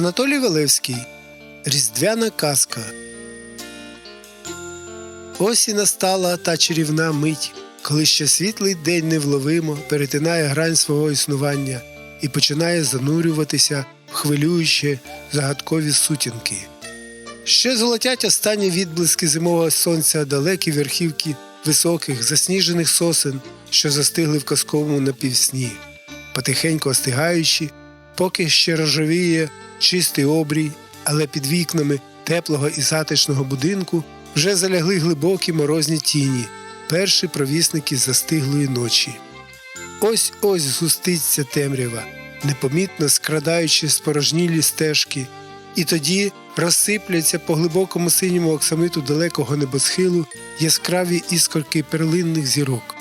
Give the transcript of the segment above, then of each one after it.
Анатолій Валевський Різдвяна казка. Ось і настала та чарівна мить, коли ще світлий день невловимо перетинає грань свого існування і починає занурюватися в хвилюючі загадкові сутінки. Ще золотять останні відблиски зимового сонця далекі верхівки високих засніжених сосен, що застигли в казковому напівсні, потихеньку остигаючи, поки ще рожевіє чистий обрій, але під вікнами теплого і затишного будинку вже залягли глибокі морозні тіні, перші провісники застиглої ночі. Ось ось згуститься темрява, непомітно скрадаючи спорожнілі стежки, і тоді розсипляться по глибокому синьому оксамиту далекого небосхилу яскраві іскорки перлинних зірок.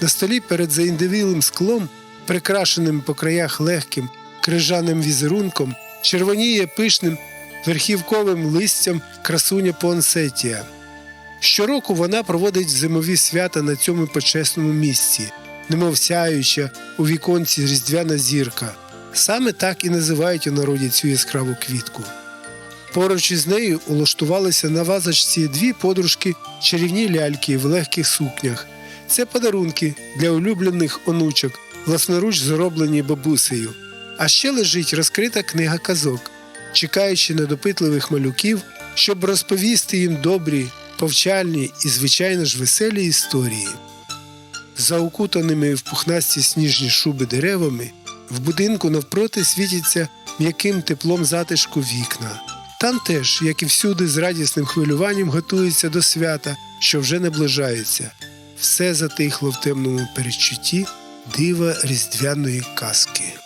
На столі перед заіндивілим склом, прикрашеним по краях легким крижаним візерунком, червоніє пишним верхівковим листям красуня Понсетія. Щороку вона проводить зимові свята на цьому почесному місці, немов сяюча у віконці різдвяна зірка. Саме так і називають у народі цю яскраву квітку. Поруч із нею улаштувалися на вазочці дві подружки чарівні ляльки в легких сукнях. Це подарунки для улюблених онучок, власноруч зроблені бабусею. А ще лежить розкрита книга казок, чекаючи на допитливих малюків, щоб розповісти їм добрі, повчальні і, звичайно ж, веселі історії. За укутаними в пухнасті сніжні шуби деревами, в будинку навпроти світяться м'яким теплом затишку вікна. Там теж, як і всюди, з радісним хвилюванням готується до свята, що вже наближається. Все затихло в темному передчутті дива різдвяної казки.